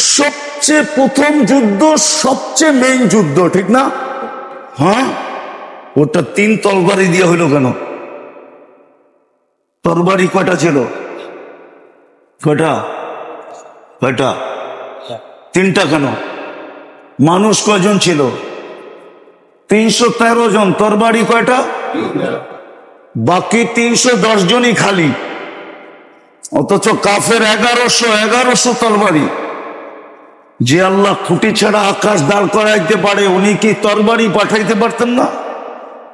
সবচেয়ে প্রথম যুদ্ধ, সবচেয়ে মেইন যুদ্ধ, ঠিক না? হ্যাঁ? ওটা তিন তলবারি দিয়ে হইল কেন? তরবারি কয়টা ছিল? কয়টা? কয়টা? তিনটা কেন? মানুষ কয়জন ছিল? তিনশো তেরো জন। তরবারি কয়টা? বাকি তিনশো দশ জনই খালি। অথচ কাফের এগারোশো এগারোশো তরবারি। যে আল্লাহ খুঁটি ছাড়া আকাশ দাঁড় করাইতে পারে, উনি কি তরবারি পাঠাইতে পারতেন না?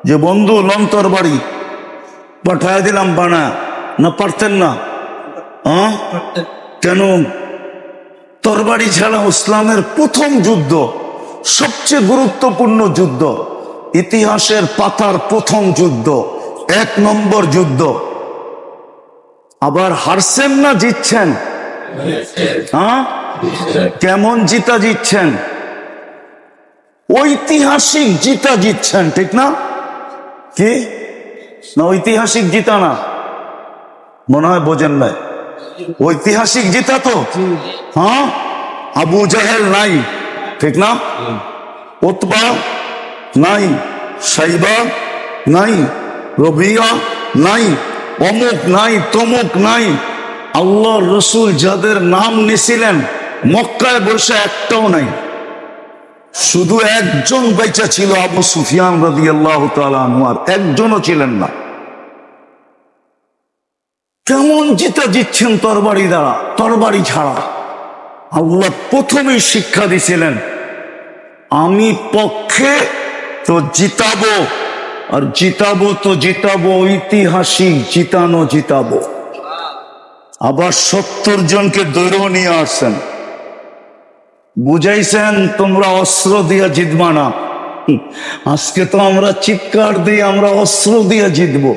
যে বন্ধু লন তরবারি পাঠাই দিলাম বানা। না পারতেন না? হ্যাঁ? কেন? তরবারি ছাড়া ইসলামের প্রথম যুদ্ধ, সবচেয়ে গুরুত্বপূর্ণ যুদ্ধ, ইতিহাসের পাতার প্রথম যুদ্ধ, এক নম্বর যুদ্ধ। আবার হারছেন না জিতছেন? হ্যাঁ? কেমন জিতা জিতছেন? ঐতিহাসিক জিতা জিতছেন, ঠিক না? কি? না, ঐতিহাসিক জিতা না। মনে হয় বোঝেন নাই। ঐতিহাসিক জিতা তো। হ্যাঁ? আবু জাহেল নাই, ঠিক না? ওতবা নাই, সাইবা নাই, রবিয়া নাই, অমুক নাই, তমুক নাই। আল্লাহ রসুল যাদের নাম নিছিলেন মক্কায় বসে একটাও নাই। শুধু একজন বেচা ছিল আবু সুফিয়ান রবি আল্লাহ একজনও ছিলেন না। কেমন জিতা জিতছেন তরবারি দ্বারা, তরবারি ছাড়া। আল্লাহ প্রথমেই শিক্ষা দিছিলেন, আমি পক্ষে তো জিতাবো, আর জিতাবো তো জিতাবো, ঐতিহাসিক জিতানো জিতাবো। আবার সত্তর জনকে দৈর্ঘ্য নিয়ে আসছেন। বুঝাইছেন, তোমরা অস্ত্র দিয়ে জিতবা না। আজকে তো আমরা চিৎকার দিয়ে আমরা অস্ত্র দিয়ে জিতবো।